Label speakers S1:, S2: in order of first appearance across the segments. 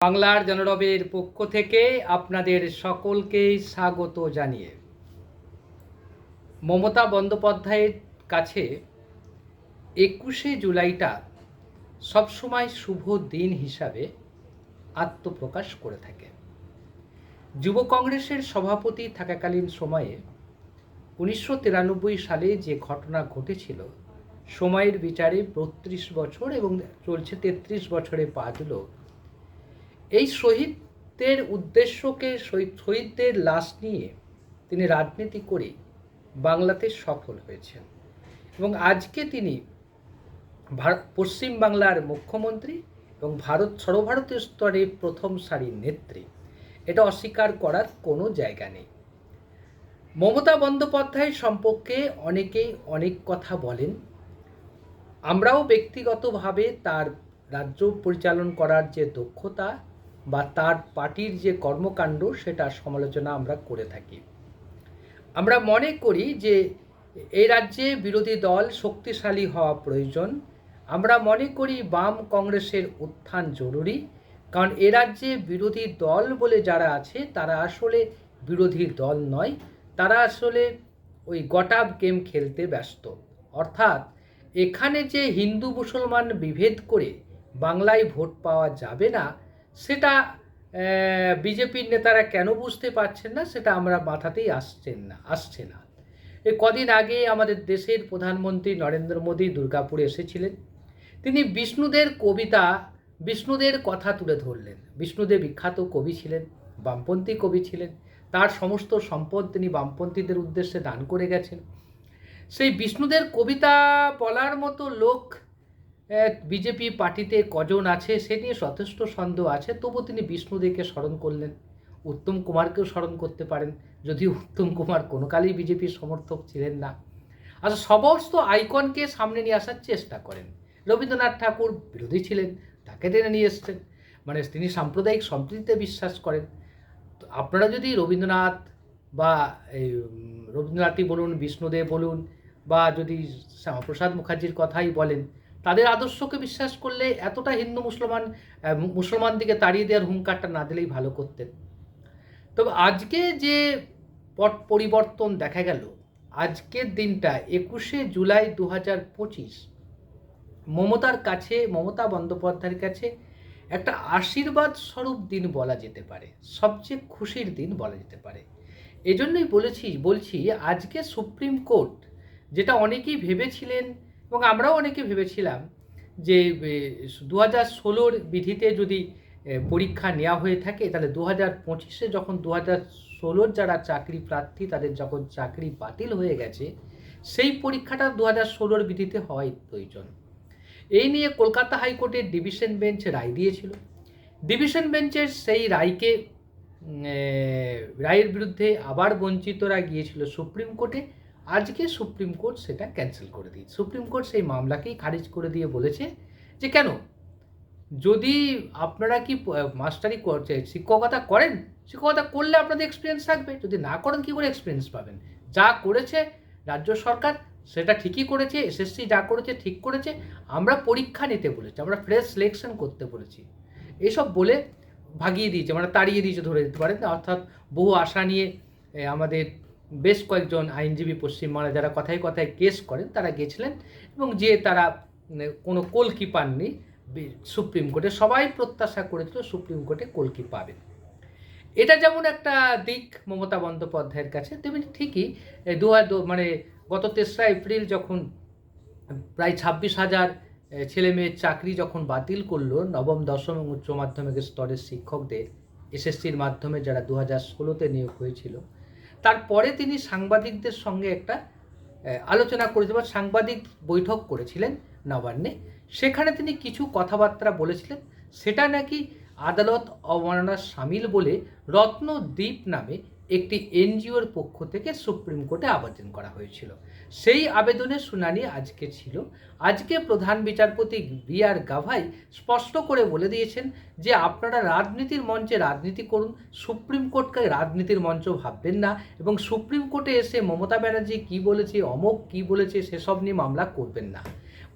S1: বাংলার জনরবের পক্ষ থেকে আপনাদের সকলকে স্বাগত জানিয়ে। মমতা বন্দ্যোপাধ্যায়ের কাছে একুশে জুলাইটা সবসময় শুভ দিন হিসাবে আত্মপ্রকাশ করে থাকে। যুব কংগ্রেসের সভাপতি থাকাকালীন সময়ে উনিশশো তিরানব্বই সালে যে ঘটনা ঘটেছিল, সময়ের বিচারে বত্রিশ বছর এবং চলছে তেত্রিশ বছরে পা দিল এই শহীদদের উদ্দেশ্যকে শহীদ- শহীদদের লাশ নিয়ে তিনি রাজনীতি করে বাংলাতে সফল হয়েছেন। এবং আজকে তিনি ভারত পশ্চিমবাংলার মুখ্যমন্ত্রী এবং ভারত, সর্বভারতীয় স্তরে প্রথম সারির নেত্রী। এটা অস্বীকার করার কোনো জায়গা নেই। মমতা বন্দ্যোপাধ্যায় সম্পর্কে অনেকেই অনেক কথা বলেন। আমরাও ব্যক্তিগতভাবে তার রাজ্য পরিচালন করার যে দক্ষতা বা তার পার্টির যে কর্মকাণ্ড, সেটা সমালোচনা আমরা করে থাকি। আমরা মনে করি যে এই রাজ্যে বিরোধী দল শক্তিশালী হওয়া প্রয়োজন। আমরা মনে করি বাম কংগ্রেসের উত্থান জরুরি, কারণ এ রাজ্যে বিরোধী দল বলে যারা আছে, তারা আসলে বিরোধী দল নয়। তারা আসলে ওই গটাব গেম খেলতে ব্যস্ত। অর্থাৎ এখানে যে হিন্দু মুসলমান বিভেদ করে বাংলায় ভোট পাওয়া যাবে না সেটা বিজেপির নেতারা কেন বুঝতে পারছেন না, সেটা আমরা মাথাতেই আসছেন না, আসছে না। এই কদিন আগে আমাদের দেশের প্রধানমন্ত্রী নরেন্দ্র মোদী দুর্গাপুরে এসেছিলেন। তিনি বিষ্ণুদের কবিতা, বিষ্ণুদের কথা তুলে ধরলেন। বিষ্ণুদেব বিখ্যাত কবি ছিলেন, বামপন্থী কবি ছিলেন। তার সমস্ত সম্পদ তিনি বামপন্থীদের উদ্দেশ্যে দান করে গেছেন। সেই বিষ্ণুদের কবিতা বলার মতো লোক বিজেপি পার্টিতে কজন আছে সে নিয়ে যথেষ্ট সন্দেহ আছে তবু তিনি বিষ্ণুদেবকে স্মরণ করলেন। উত্তম কুমারকেও স্মরণ করতে পারেন যদি উত্তম কুমার কোনো কালেই বিজেপির সমর্থক ছিলেন না। আচ্ছা সমস্ত আইকনকে সামনে নিয়ে আসার চেষ্টা করেন। রবীন্দ্রনাথ ঠাকুর বিরোধী ছিলেন, তাকে টেনে নিয়ে এসছেন মানে তিনি সাম্প্রদায়িক সম্প্রীতিতে বিশ্বাস করেন। তো আপনারা যদি রবীন্দ্রনাথ বা এই রবীন্দ্রনাথই বলুন, বিষ্ণুদেব বলুন, বা যদি শ্যামাপ্রসাদ মুখার্জির কথাই বলেন তাদের আদর্শকে বিশ্বাস করলে এতটা হিন্দু মুসলমান মুসলমান দিকে তাড়িয়ে দেওয়ার হুঙ্কারটা না দিলেই ভালো করতেন। তবে আজকে যে পট পরিবর্তন দেখা গেল, আজকের দিনটা একুশে জুলাই দু হাজার পঁচিশ, মমতার কাছে, মমতা বন্দ্যোপাধ্যায়ের কাছে একটা আশীর্বাদ স্বরূপ দিন বলা যেতে পারে, সবচেয়ে খুশির দিন বলা যেতে পারে। এজন্যই বলেছি, বলছি, আজকে সুপ্রিম কোর্ট, যেটা অনেকেই ভেবেছিলেন এবং আমরাও অনেকে ভেবেছিলাম যে দু হাজার ষোলোর বিধিতে যদি পরীক্ষা নেওয়া হয়ে থাকে, তাহলে দু হাজার পঁচিশে যখন দু হাজার ষোলোর যারা চাকরি প্রার্থী, তাদের যখন চাকরি বাতিল হয়ে গেছে, সেই পরীক্ষাটা দু হাজার ষোলোর বিধিতে হওয়াই প্রয়োজন। এই নিয়ে কলকাতা হাইকোর্টের ডিভিশন বেঞ্চ রায় দিয়েছিল। ডিভিশন বেঞ্চের সেই রায়কে রায়ের বিরুদ্ধে আবার বঞ্চিতরা গিয়েছিল সুপ্রিম কোর্টে। আজকে সুপ্রিম কোর্ট সেটা ক্যান্সেল করে দিয়েছে। সুপ্রিম কোর্ট সেই মামলাকেই খারিজ করে দিয়ে বলেছে যে, কেন? যদি আপনারা কি মাস্টারি শিক্ষকতা করেন, শিক্ষকতা করলে আপনাদের এক্সপিরিয়েন্স থাকবে। যদি না করেন, কি করে এক্সপিরিয়েন্স পাবেন? যা করেছে রাজ্য সরকার, সেটা ঠিকই করেছে, এসএসসি যা করেছে, ঠিক করেছে। আমরা পরীক্ষা নিতে বলেছি, আমরা ফ্রেশ সিলেকশন করতে বলেছি। এসব বলে ভাগিয়ে দিয়েছে মানে তাড়িয়ে দিয়েছে ধরে দিতে পারেন। অর্থাৎ বহু আশা নিয়ে আমাদের বেশ কয়েকজন আইনজীবী পশ্চিমবাংলা যারা কথায় কথায় কেস করেন, তারা গেছিলেন এবং যে তারা কোনো কলকি পাননি সুপ্রিম কোর্টে সবাই প্রত্যাশা করেছিল সুপ্রিম কোর্টে কলকি পাবেন। এটা যেমন একটা দিক মমতা বন্দ্যোপাধ্যায়ের কাছে, তেমনি ঠিকই দু- মানে গত তেসরা এপ্রিল যখন প্রায় ছাব্বিশ হাজার ছেলে মেয়ের চাকরি যখন বাতিল করল নবম, দশম এবং উচ্চ মাধ্যমিক স্তরের শিক্ষকদের, এসএসসির মাধ্যমে যারা দু হাজার ষোলোতে নিয়োগ হয়েছিল তারপরে তিনি সাংবাদিকদের সঙ্গে একটা আলোচনা করেছিলেন বা সাংবাদিক বৈঠক করেছিলেন নবান্নে। সেখানে তিনি কিছু কথাবার্তা বলেছিলেন। সেটা নাকি আদালত অবমাননার সামিল বলে রত্নদ্বীপ নামে একটি এনজিওর পক্ষ থেকে সুপ্রিম কোর্টে আবেদন করা হয়েছিল। সেই আবেদনের শুনানি আজকে ছিল। আজকে প্রধান বিচারপতি বি আর গাভাই স্পষ্ট করে বলে দিয়েছেন যে, আপনারা রাজনীতির মঞ্চে রাজনীতি করুন, সুপ্রিম কোর্টকে রাজনীতির মঞ্চ ভাববেন না এবং সুপ্রিম কোর্টে এসে মমতা ব্যানার্জি কী বলেছে, অমক কী বলেছে, সেসব নিয়ে মামলা করবেন না।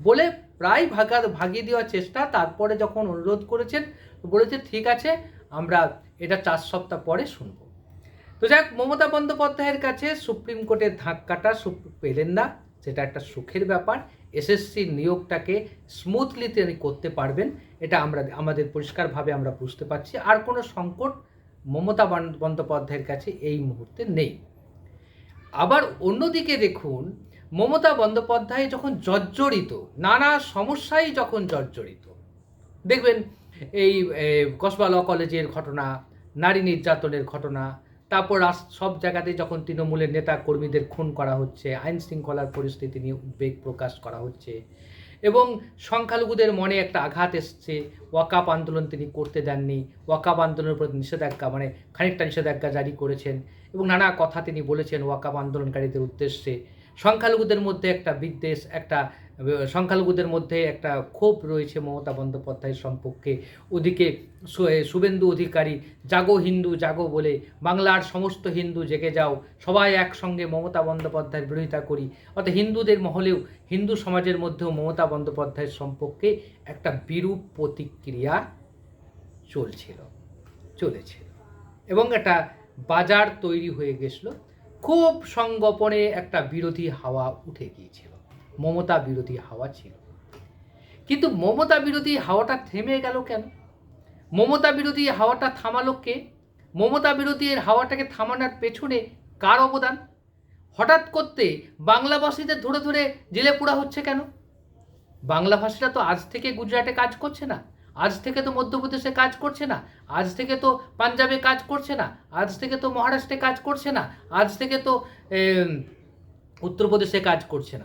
S1: বলে প্রায় ভাগা ভাগিয়ে দেওয়ার চেষ্টা, তারপরে যখন অনুরোধ করেছেন, বলেছে, ঠিক আছে, আমরা এটা চার সপ্তাহ পরে শুনব। তো যাক মমতা বন্দ্যোপাধ্যায়ের কাছে সুপ্রিম কোর্টের ধাক্কাটা পেলেন না, সেটা একটা সুখের ব্যাপার। এসএসসি নিয়োগটাকে স্মুথলি তিনি করতে পারবেন, এটা আমরা, আমাদের পরিষ্কারভাবে আমরা বুঝতে পারছি। আর কোনো সংকট মমতা বন্দ্যোপাধ্যায়ের কাছে এই মুহূর্তে নেই। আবার অন্যদিকে দেখুন, মমতা বন্দ্যোপাধ্যায় যখন জর্জরিত, নানা সমস্যায় যখন জর্জরিত, দেখবেন এই কসবা ল কলেজের ঘটনা, নারী নির্যাতনের ঘটনা তারপর সব জায়গাতে যখন তৃণমূলের নেতা কর্মীদের খুন করা হচ্ছে, আইন শৃঙ্খলার পরিস্থিতি নিয়ে উদ্বেগ প্রকাশ করা হচ্ছে এবং সংখ্যালঘুদের মনে একটা আঘাত এসছে। ওয়াকাপ আন্দোলন তিনি করতে দেননি। ওয়াকাপ আন্দোলনের প্রতি নিষেধাজ্ঞা মানে খানিকটা নিষেধাজ্ঞা জারি করেছেন এবং নানা কথা তিনি বলেছেন ওয়াকাপ আন্দোলনকারীদের উদ্দেশ্যে। সংখ্যালঘুদের মধ্যে একটা বিদ্বেষ, একটা সংখ্যালঘুদের মধ্যে একটা ক্ষোভ রয়েছে মমতা বন্দ্যোপাধ্যায়ের সম্পর্কে। ওদিকে শুভেন্দু অধিকারী, জাগো হিন্দু, জাগো বলে, বাংলার সমস্ত হিন্দু জেগে যাও, সবাই একসঙ্গে মমতা বন্দ্যোপাধ্যায়ের বিরোধিতা করি। অর্থাৎ হিন্দুদের মহলেও, হিন্দু সমাজের মধ্যেও মমতা বন্দ্যোপাধ্যায়ের সম্পর্কে একটা বিরূপ প্রতিক্রিয়া চলছিল, চলেছিল। এবং একটা বাজার তৈরি হয়ে গেছিল খুব সংগোপনে একটা বিরোধী হাওয়া উঠে গিয়েছিল। মমতা বিরোধী হাওয়া ছিল। কিন্তু মমতা বিরোধী হাওয়াটা থেমে গেল কেন? মমতা বিরোধী হাওয়াটা থামালো কে? মমতা বিরোধী এর হাওয়াটাকে থামানোর পেছনে কার অবদান? হঠাৎ করতে বাংলাভাষীদের ধরে ধরে জেলে পোড়া হচ্ছে কেন? বাংলাভাষীরা তো আজ থেকে গুজরাটে কাজ করছে না। আজ থেকে তো মধ্যপ্রদেশে কাজ করছে না। আজ থেকে তো পাঞ্জাবে কাজ করছে না। আজ থেকে তো মহারাষ্ট্রে কাজ করছে না। আজ থেকে তো উত্তরপ্রদেশে কাজ করছে না।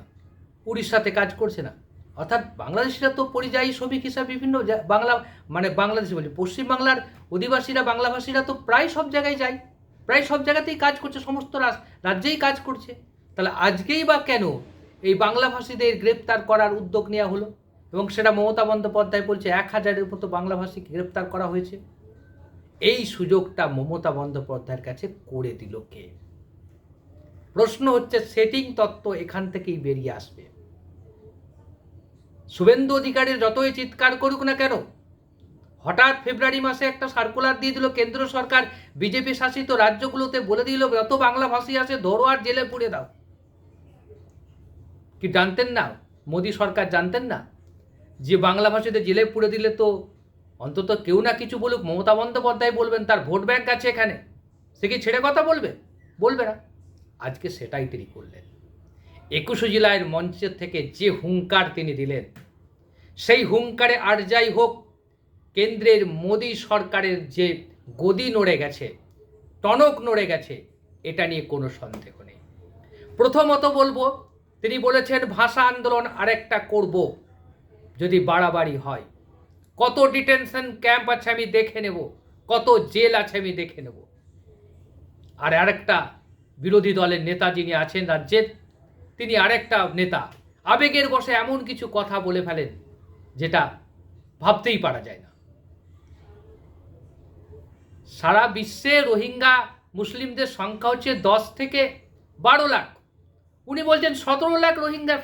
S1: উড়িষ্যাতে কাজ করছে না। অর্থাৎ বাংলাদেশিরা তো পরিযায়ী শ্রমিক হিসাবে বিভিন্ন বাংলা মানে বাংলাদেশি বলি, পশ্চিমবাংলার অধিবাসীরা, বাংলাভাষীরা তো প্রায় সব জায়গায় যায়। প্রায় সব জায়গাতেই কাজ করছে, সমস্ত রাজ- রাজ্যেই কাজ করছে। তাহলে আজকেই বা কেন এই বাংলাভাষীদের গ্রেপ্তার করার উদ্যোগ নেওয়া হলো? এবং সেটা মমতা বন্দ্যোপাধ্যায় বলছে, এক হাজারের মতো বাংলাভাষীকে গ্রেপ্তার করা হয়েছে। এই সুযোগটা মমতা বন্দ্যোপাধ্যায়ের কাছে করে দিল কে? প্রশ্ন হচ্ছে সেটিং তত্ত্ব এখান থেকেই বেরিয়ে আসবে। শুভেন্দু অধিকারীর যতই চিৎকার করুক না কেন, হঠাৎ ফেব্রুয়ারি মাসে একটা সার্কুলার দিয়ে দিল, কেন্দ্র সরকার, বিজেপি শাসিত রাজ্যগুলোতে বলে দিল, যত বাংলা ভাষী আছে ধরো আর জেলে পুড়ে দাও। কি জানতেন না? মোদী সরকার জানতেন না? যে বাংলা ভাষাতে জেলে পুড়ে দিলে তো অন্তত কেউ না কিছু বলুক, মমতা বন্দ্যোপাধ্যায় বলবেন, তার ভোট ব্যাংক আছে এখানে। সে কি ছেড়ে কথা বলবে? বলবে না। আজকে সেটাই তিনি করলেন। একুশে জেলার মঞ্চের থেকে যে হুঙ্কার তিনি দিলেন, সেই হুঙ্কারে আর যাই হোক, কেন্দ্রের মোদী সরকারের যে গদি নড়ে গেছে, টনক নড়ে গেছে, এটা নিয়ে কোনো সন্দেহ নেই। প্রথমত বলব, তিনি বলেছেন, ভাষা আন্দোলন আরেকটা করব। যদি বাড়াবাড়ি হয়। কত ডিটেনশন ক্যাম্প আছে আমি দেখে নেব, কত জেল আছে আমি দেখে নেব। আর আরেকটা বিরোধী দলের নেতা যিনি আছেন রাজ্যের, তিনি আরেকটা নেতা, আবেগের বসে এমন কিছু কথা বলে ফেলেন, যেটা ভাবতেই পারা যায় না। সারা বিশ্বে রোহিঙ্গা মুসলিমদের সংখ্যা হচ্ছে দশ থেকে বারো লাখ। উনি বলছেন সতেরো লাখ রোহিঙ্গা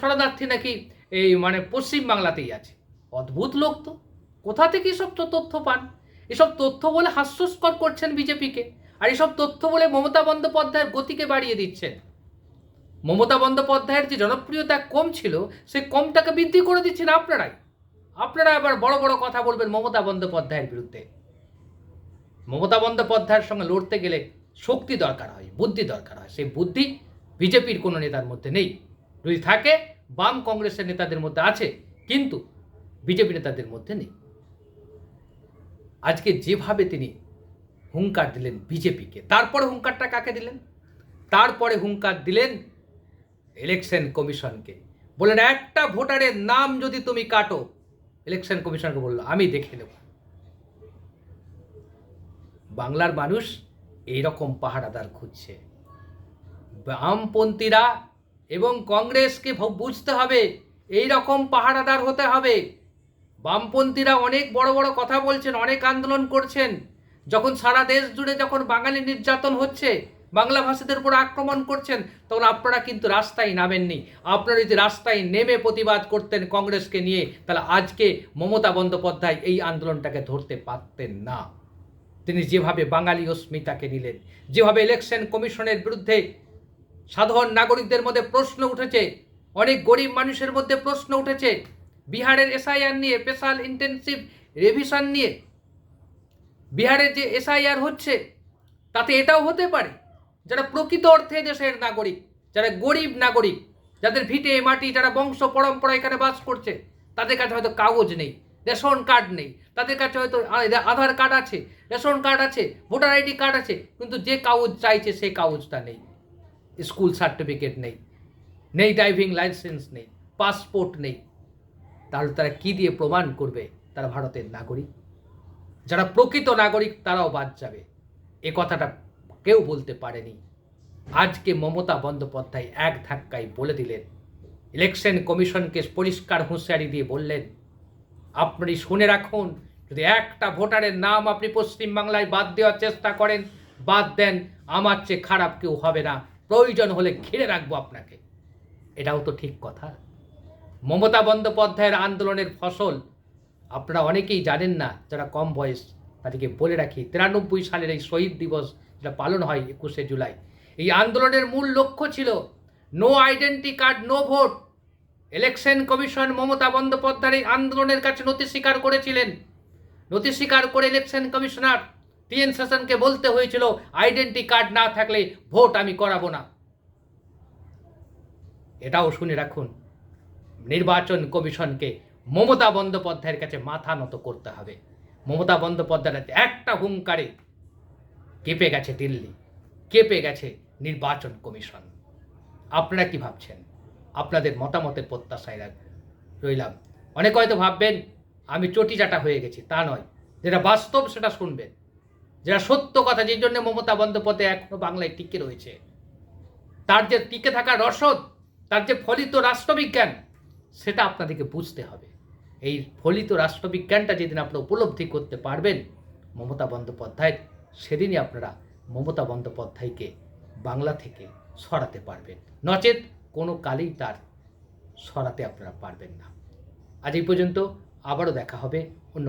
S1: শরণার্থী নাকি এই মানে পশ্চিম বাংলাতেই আছে। অদ্ভুত লোক তো। কোথা থেকে এসব তো তথ্য পান? এসব তথ্য বলে হাস্যস্কর করছেন বিজেপিকে। আর এসব তথ্য বলে মমতা বন্দ্যোপাধ্যায়ের গতিকে বাড়িয়ে দিচ্ছেন। মমতা বন্দ্যোপাধ্যায়ের যে জনপ্রিয়তা কম ছিল, সে কমটাকে বৃদ্ধি করে দিচ্ছেন আপনারাই। আপনারা আবার বড় বড় কথা বলবেন মমতা বন্দ্যোপাধ্যায়ের বিরুদ্ধে। মমতা বন্দ্যোপাধ্যায়ের সঙ্গে লড়তে গেলে শক্তি দরকার হয়, বুদ্ধি দরকার হয়। সেই বুদ্ধি বিজেপির কোনো নেতার মধ্যে নেই। যদি থাকে বাম কংগ্রেসের নেতাদের মধ্যে আছে, কিন্তু বিজেপি নেতাদের মধ্যে নেই। আজকে যেভাবে তিনি হুঙ্কার দিলেন বিজেপিকে, তারপরে হুঙ্কারটা কাকে দিলেন? তারপরে হুঙ্কার দিলেন ইলেকশন কমিশনকে। বললেন, একটা ভোটারের নাম যদি তুমি কাটো ইলেকশন কমিশনকে বলল, আমি দেখে নেব। বাংলার মানুষ এইরকম পাহারাদার খুঁজছে। বামপন্থীরা এবং কংগ্রেসকে বুঝতে হবে, এই রকম পাহারাদার হতে হবে। বামপন্থীরা অনেক বড় বড় কথা বলছেন, অনেক আন্দোলন করছেন। যখন সারা দেশ জুড়ে যখন বাঙালি নির্যাতন হচ্ছে, বাংলা ভাষীদের উপর আক্রমণ করছেন, তখন আপনারা কিন্তু রাস্তায় নামেননি। আপনারা যদি রাস্তায় নেমে প্রতিবাদ করতেন কংগ্রেসকে নিয়ে, তাহলে আজকে মমতা বন্দ্যোপাধ্যায় এই আন্দোলনটাকে ধরতে পারতেন না। তিনি যেভাবে বাঙালি অস্মিতাকে নিলেন, যেভাবে ইলেকশন কমিশনের বিরুদ্ধে সাধারণ নাগরিকদের মধ্যে প্রশ্ন উঠেছে, অনেক গরিব মানুষের মধ্যে প্রশ্ন উঠেছে, বিহারের এসআইআর নিয়ে স্পেশাল ইন্টেনসিভ রেভিশন নিয়ে। বিহারে যে এসআইআর হচ্ছে, তাতে এটাও হতে পারে, যারা প্রকৃত অর্থে দেশের নাগরিক, যারা গরিব নাগরিক, যাদের ভিটে, মাটি, যারা বংশ পরম্পরা এখানে বাস করছে, তাদের কাছে হয়তো কাগজ নেই, রেশন কার্ড নেই, তাদের কাছে হয়তো আধার কার্ড আছে, রেশন কার্ড আছে, ভোটার আইডি কার্ড আছে, কিন্তু যে কাগজ চাইছে সেই কাগজটা নেই। স্কুল সার্টিফিকেট নেই নেই ড্রাইভিং লাইসেন্স নেই পাসপোর্ট নেই। তাহলে তারা কি দিয়ে প্রমাণ করবে? তারা ভারতের নাগরিক। যারা প্রকৃত নাগরিক, তারাও বাদ যাবে। এ কথাটা কেউ বলতে পারেনি। আজকে মমতা বন্দ্যোপাধ্যায় এক ধাক্কায় বলে দিলেন। ইলেকশন কমিশনকে পরিষ্কার হুঁশিয়ারি দিয়ে বললেন, আপনি শুনে রাখুন, যদি একটা ভোটারের নাম আপনি পশ্চিমবাংলায় বাদ দেওয়ার চেষ্টা করেন, বাদ দেন, আমার চেয়ে খারাপ কেউ হবে না। প্রয়োজন হলে ঘিরে রাখব আপনাকে। এটাও তো ঠিক কথা। মমতা বন্দ্যোপাধ্যায়ের আন্দোলনের ফসল, আপনারা অনেকেই জানেন না, যারা কম বয়স, তাদেরকে বলে রাখি, তিরানব্বই সালের এই শহীদ দিবস যেটা পালন হয় একুশে জুলাই, এই আন্দোলনের মূল লক্ষ্য ছিল no identity card no vote election commission Mamata বন্দ্যোপাধ্যায়ের এই আন্দোলনের কাছে নথি স্বীকার করেছিলেন। নথি স্বীকার করে ইলেকশন কমিশনার টিএন সেশনকে বলতে হয়েছিল আইডেন্টি কার্ড না থাকলে ভোট আমি করাবো না। এটাও শুনে রাখুন, নির্বাচন কমিশনকে মমতা বন্দ্যোপাধ্যায়ের কাছে মাথা নত করতে হবে। মমতা বন্দ্যোপাধ্যায়ের একটা হুঙ্কারে কেঁপে গেছে দিল্লি, কেঁপে গেছে নির্বাচন কমিশন। আপনারা কি ভাবছেন? আপনাদের মতামতের প্রত্যাশায় রইলাম। অনেকে হয়তো ভাববেন, আমি চটিচাটা হয়ে গেছি, তা নয়। যেটা বাস্তব সেটা শুনবেন। যেটা সত্য কথা যে জন্য মমতা বন্দ্যোপাধ্যায় এখনও বাংলায় টিকে রয়েছে। তার যে টিকে থাকা রসদ, তার যে ফলিত রাষ্ট্রবিজ্ঞান, সেটা আপনাদেরকে বুঝতে হবে। এই ফলিত রাষ্ট্রবিজ্ঞানটা যেদিন আপনারা উপলব্ধি করতে পারবেন, মমতা বন্দ্যোপাধ্যায়ের সেদিনই আপনারা মমতা বন্দ্যোপাধ্যায়কে বাংলা থেকে সরাতে পারবেন। নচেত কোনো কালেই তার সরাতে আপনারা পারবেন না। আজ এই পর্যন্ত আবারও দেখা হবে অন্য